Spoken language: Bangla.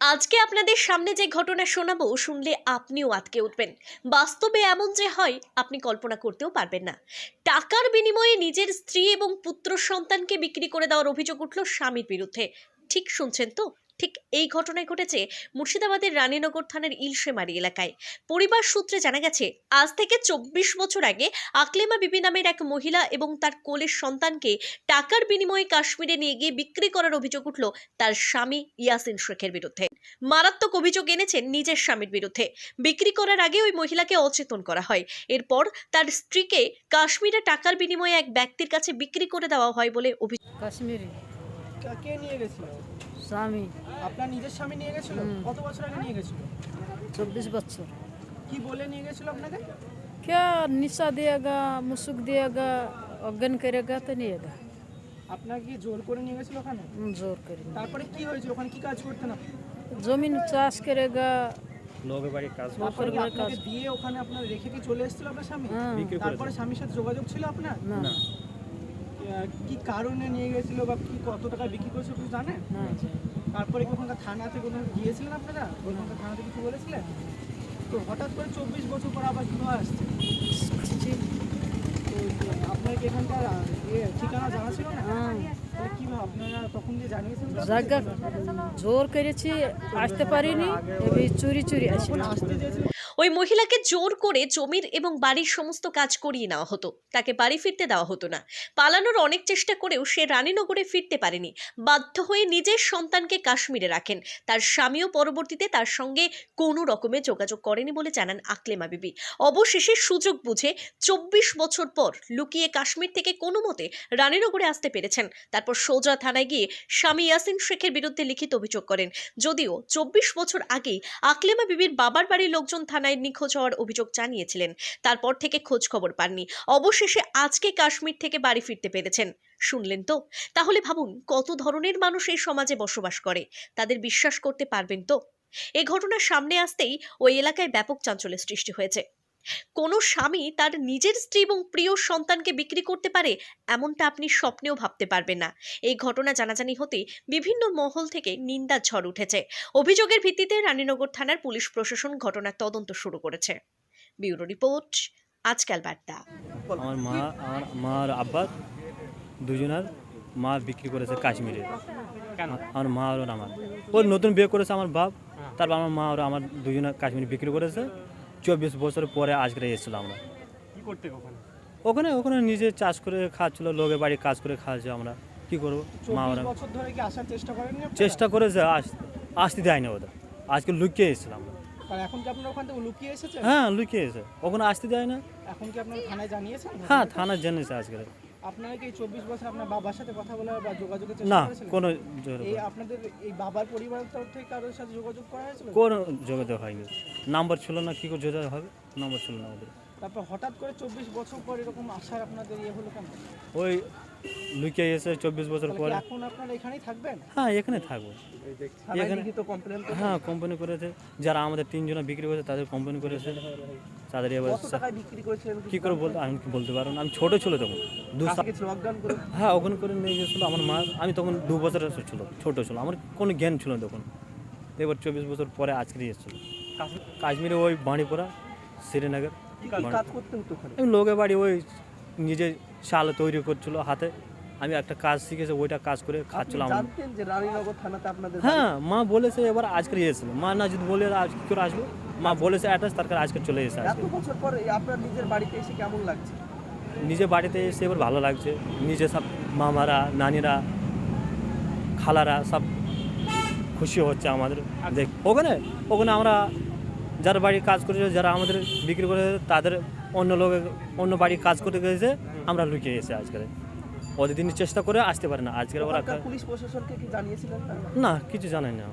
আজকে আপনাদের সামনে যে ঘটনা শোনাবো, শুনলে আপনিও আটকে উঠবেন। বাস্তবে এমন যে হয়, আপনি কল্পনা করতেও পারবেন না। টাকার বিনিময়ে নিজের স্ত্রী এবং পুত্র সন্তানকে বিক্রি করে দেওয়ার অভিযোগ উঠল স্বামীর বিরুদ্ধে। ঠিক শুনছেন তো? ঠিক এই ঘটনায় ঘটেছে মুর্শিদাবাদের রানীনগর থানার ইলশেমারি এলাকায়। পরিবার সূত্রে জানা গেছে, আজ থেকে চব্বিশ বছর আগে আকলেমা বিবি নামের এক মহিলা এবং তার কোলের সন্তানকে টাকার বিনিময়ে কাশ্মীরে নিয়ে গিয়ে বিক্রি করার অভিযোগ উঠল তার স্বামী ইয়াসিন শেখের বিরুদ্ধে। মারাত্মক অভিযোগ এনেছেন নিজের স্বামীর বিরুদ্ধে। বিক্রি করার আগে ওই মহিলাকে অচেতন করা হয়। এরপর তার স্ত্রীকে কাশ্মীরে টাকার বিনিময়ে এক ব্যক্তির কাছে বিক্রি করে দেওয়া হয় বলে অভিযোগ কাশ্মীরি। কে নিয়ে গেছিল? স্বামী। আপনার নিজের স্বামী নিয়ে গেছিল? কত বছর আগে নিয়ে গেছিল? চব্বিশ বছর। কি বলে নিয়ে গেছিল আপনাকে? নিশা মুসুক অজ্ঞান তো আপনাকে জোর করে নিয়ে গেছিল ওখানে? জোর করে তারপরে কি হয়েছিল ওখানে কি কাজ করতেন জমিন চাষ করেগা গা। দিয়ে ওখানে আপনার রেখে চলে আপনার স্বামী? হ্যাঁ। তারপরে স্বামীর সাথে যোগাযোগ ছিল আপনার? না। কি কারণে নিয়ে গেছিল বা কি কত টাকা বিক্রি করেছে কিছু জানি। তারপরে কি ওখানকার থানাতে কোনো গিয়েছিলেন আপনারা? ওখানকার থানাতে কিছু বলেছিলেন? তো হঠাৎ করে চব্বিশ বছর পর আবার কীভাবে আসছে? তো আপনার কি এখানকার ইয়ে ঠিকানা জানা ছিল না? হ্যাঁ। জায়গা জোর করেছি আসতে পারিনি চুরি চুরি আসি আসতে ওই মহিলাকে জোর করে জমির এবং বাড়ির সমস্ত কাজ করিয়ে নেওয়া হতো। তাকে বাড়ি ফিরতে দেওয়া হতো না। পালানোর অনেক চেষ্টা করেও সে রানীনগরে ফিরতে পারেনি। বাধ্য হয়ে নিজের সন্তানকে কাশ্মীরে রাখেন। তার স্বামীও পরবর্তীতে তার সঙ্গে কোনো রকমে যোগাযোগ করেনি বলে জানান আকলেমা বিবি। অবশেষে সুযোগ বুঝে চব্বিশ বছর পর লুকিয়ে কাশ্মীর থেকে কোনো মতে রানীনগরে আসতে পেরেছেন। তারপর সোজা থানায় গিয়ে স্বামী ইয়াসিন শেখের বিরুদ্ধে লিখিত অভিযোগ করেন। যদিও চব্বিশ বছর আগেই আকলেমা বিবির বাবার বাড়ির লোকজন থানায় নিখোঁজ হওয়ার অভিযোগ জানিয়েছিলেন। তারপর থেকে খোঁজ খবর পাননি। অবশেষে আজকে কাশ্মীর থেকে বাড়ি ফিরতে পেরেছেন। শুনলেন তো? তাহলে ভাবুন, কত ধরনের মানুষ এই সমাজে বসবাস করে? তাদের বিশ্বাস করতে পারবেন তো? এ ঘটনার সামনে আসতেই ওই এলাকায় ব্যাপক চাঞ্চল্যের সৃষ্টি হয়েছে। কোনো স্বামী তার নিজের স্ত্রী এবং প্রিয় সন্তানকে বিক্রি করতে পারে এমনটা আপনি স্বপ্নেও ভাবতে পারবেন না। এই ঘটনা জানাজানি হতে বিভিন্ন মহল থেকে নিন্দার ঝড় উঠেছে। অভিযোগের ভিত্তিতে রানীনগর থানার পুলিশ প্রশাসন ঘটনার তদন্ত শুরু করেছে। ব্যুরো রিপোর্ট আজকাল বার্তা। আমার মা আমার মা আর আব্বা দুজনের মা বিক্রি করেছে কাশ্মীরে। আমার মা আর আমার। ওর নতুন বিয়ে করেছে আমার বাপ তারপর আমার মা আর আমার দুজনে কাশ্মীরে বিক্রি করেছে। চব্বিশ বছর পরে আজকে এসেছিল আমরা। কি করতে ওখানে? ওখানে ওখানে নিজে চাষ করে খাচ্ছিল লোকের বাড়ি কাজ করে খাচ্ছে আমরা। কি করব? মা আসার চেষ্টা করে যে আসতে দেয়নি ওদের। আজকে লুকিয়ে এসেছিলাম আমরা। এখন কি আপনারা ওখান থেকে লুকিয়ে এসেছেন? হ্যাঁ লুকিয়ে এসে ওখানে আসতে দেয় না এখন কি আপনার থানায় জানিয়েছেন? হ্যাঁ থানায় জানিয়েছে আজকে। আপনারা কি চব্বিশ বছর আপনার বাবার সাথে কথা বলার বা যোগাযোগের চেষ্টা না করেছিলেন? কোনো এই আপনাদের এই বাবার পরিবারের তরফ থেকে কারোর সাথে যোগাযোগ করা হয়েছিল? কোনো যোগাযোগ হয়নি। নাম্বার ছিল না কি করে যোগাযোগ হবে? নাম্বার ছিল না ওদের। তারপর হঠাৎ করে চব্বিশ বছর পর এরকম আসার আপনাদের ইয়ে হলো কেন? ওই লুকিয়ে এসে চব্বিশ বছর পরে। এখন আপনারা এখানেই থাকবেন? হ্যাঁ এখানে থাকব। এখানে লিখিত কমপ্লেন হ্যাঁ কোম্পানি করেছে। যারা আমাদের তিনজনে বিক্রি করেছে তাদের কোম্পানি করেছে। তাদের এবার কত বিক্রি করেছিলেন কী করে বলতে আমি কি বলতে পারব না। আমি ছোটো ছিল তখন। দু হ্যাঁ ওখানে করে নিয়ে গেছিল আমার মা। আমি তখন দু বছরের ছিল ছোটো ছিল। আমার কোনো জ্ঞান ছিল না তখন। এবার চব্বিশ বছর পরে আজকে এসেছিল। কাশ্মীরে ওই বাঁড়িপোড়া শ্রীনগর আমি লোকের বাড়ি ওই নিজে শাল তৈরি করছিল হাতে। আমি একটা কাজ শিখেছি ওইটা কাজ করে খাচ্ছিলাম। জানতেন যে রানীনগর থানাতে আপনাদের হ্যাঁ মা বলেছে এবার আজকে এসেছিল মা না যদি বলে আজ কি করে আসব? মা বলেছে অ্যাড্রেস তার কাছে আজকে চলে এসে এত বছর পর আপনার নিজের বাড়িতে এসে কেমন লাগছে? নিজে বাড়িতে এসে এবার ভালো লাগছে। নিজে সব মামারা নানিরা খালারা সব খুশি হচ্ছে আমাদের। দেখ ওখানে ওখানে আমরা যার বাড়ি কাজ করেছে যারা আমাদের বিক্রি করে তাদের অন্য লোকের অন্য বাড়ি কাজ করতে গেছে আমরা লুকিয়ে গেছি আজকে ওদের দিন চেষ্টা করে আসতে পারে না। আজকে ওরা পুলিশ প্রশাসনকে কি জানিয়েছিলেন না? না কিছু জানাই না।